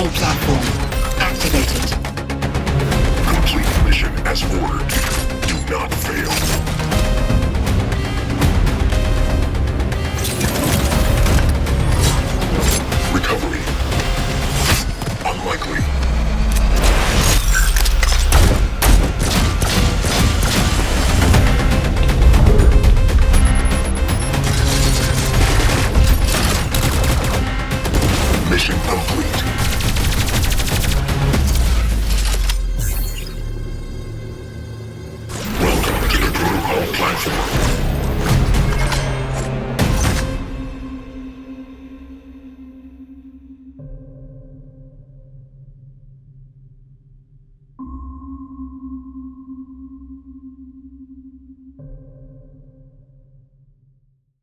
Control platform activated. Complete mission as ordered. Do not fail. Recovery. Unlikely. Mission complete. 什么？